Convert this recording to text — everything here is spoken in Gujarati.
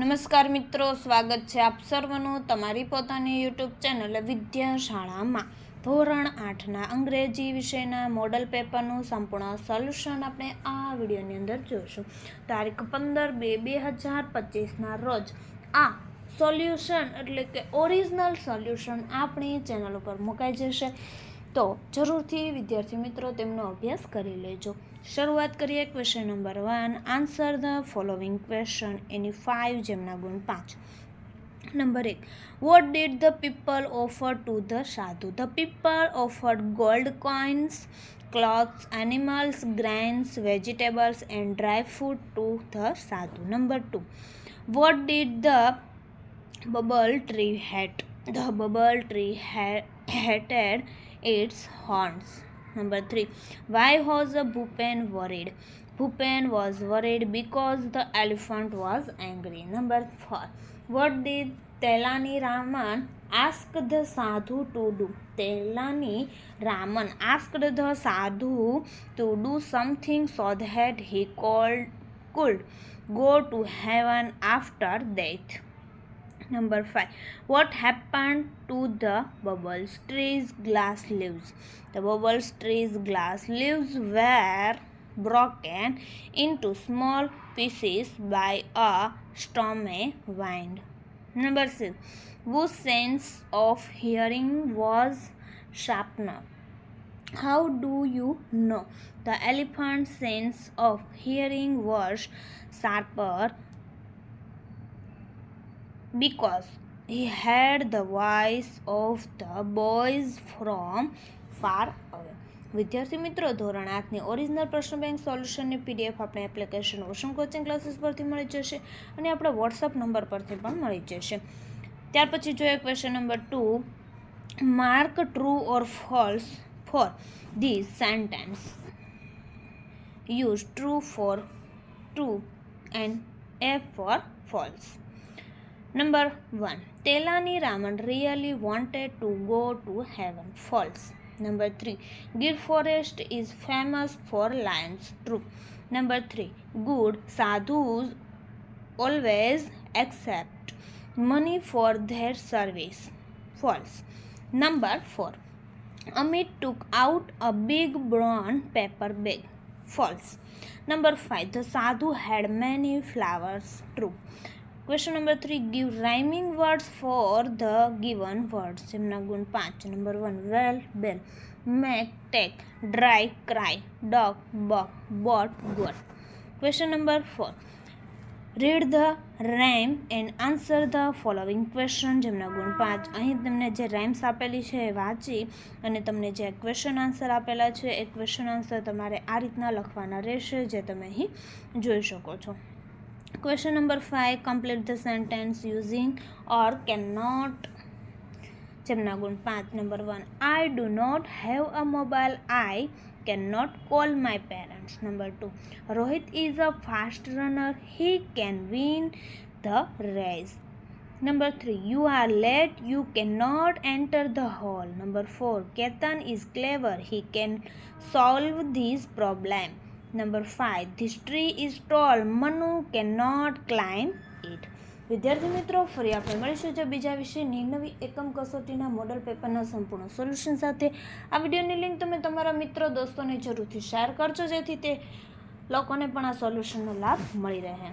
નમસ્કાર મિત્રો સ્વાગત છે આપ સર્વનું તમારી પોતાની યુટ્યુબ ચેનલ વિદ્યાશાળામાં ધોરણ આઠના અંગ્રેજી વિષયના મોડલ પેપરનું સંપૂર્ણ સોલ્યુશન આપણે આ વિડીયોની અંદર જોઈશું તારીખ પંદર બે બે હજાર પચીસના રોજ આ સોલ્યુશન એટલે કે ઓરિજિનલ સોલ્યુશન આપણી ચેનલ ઉપર મુકાઈ જશે તો જરૂરથી વિદ્યાર્થી મિત્રો તેમનો અભ્યાસ કરી લેજો શરૂઆત કરીએ question number one answer the following question any five જેમના ગુણ પાંચ નંબર એક what did the people offer to the sadhu the people offered gold coins clothes animals grains vegetables and dry fruit to the sadhu number two what did the babul tree hate the babul tree hated its horns. Number three, why was Bhupen worried? Bhupen was worried because the elephant was angry. Number four, what did Telani Raman ask the sadhu to do? Telani Raman asked the sadhu to do something so that he called, could go to heaven after death. Number 5. What happened to the bubbles, trees, glass leaves? The bubbles, trees, glass leaves were broken into small pieces by a stormy wind. Number 6. Whose sense of hearing was sharpener? How do you know? The elephant's sense of hearing was sharper because he had the voice of the boys from far away. વિદ્યાર્થી મિત્રો ધોરણ આઠની ઓરિજિનલ પ્રશ્ન બેંક સોલ્યુશનની પીડીએફ આપણે એપ્લિકેશન ઓશન કોચિંગ ક્લાસીસ પરથી મળી જશે અને આપણા વોટ્સઅપ નંબર પરથી પણ મળી જશે ત્યાર પછી જોઈએ question number two mark true or false for this sentence use true for true and a for false Number 1. Telani Raman really wanted to go to heaven. False. Number 3. Gir forest is famous for lions. True. Number 3. Good sadhus always accept money for their service. False. Number 4. Amit took out a big brown paper bag. False. Number 5. The sadhu had many flowers. True. Question number three give rhyming words for the given words એમના ગુણ પાંચ number one well bell make take dry cry dog bog boat goat question number four read the rhyme and answer the following question જેમના ગુણ પાંચ અહીં તમને જે રેમ્સ આપેલી છે એ વાંચી અને તમને જે ક્વેશ્ચન આન્સર આપેલા છે એ ક્વેશ્ચન આન્સર તમારે આ રીતના લખવાના રહેશે જે તમે અહીં જોઈ શકો છો question number 5 complete the sentence using or cannot chemnagun path number 1 i do not have a mobile i cannot call my parents number 2 rohit is a fast runner he can win the race number 3 you are late you cannot enter the hall number 4 ketan is clever he can solve this problem number five this tree is tall Manu can not climb it વિદ્યાર્થી મિત્રો ફરી આપણે મળીશું જે બીજા વિશે નવી એકમ કસોટીના મોડલ પેપરના સંપૂર્ણ સોલ્યુશન સાથે આ વિડીયોની લિંક તમે તમારા મિત્રો દોસ્તોને જરૂરથી શેર કરજો જેથી તે લોકોને પણ આ સોલ્યુશનનો લાભ મળી રહે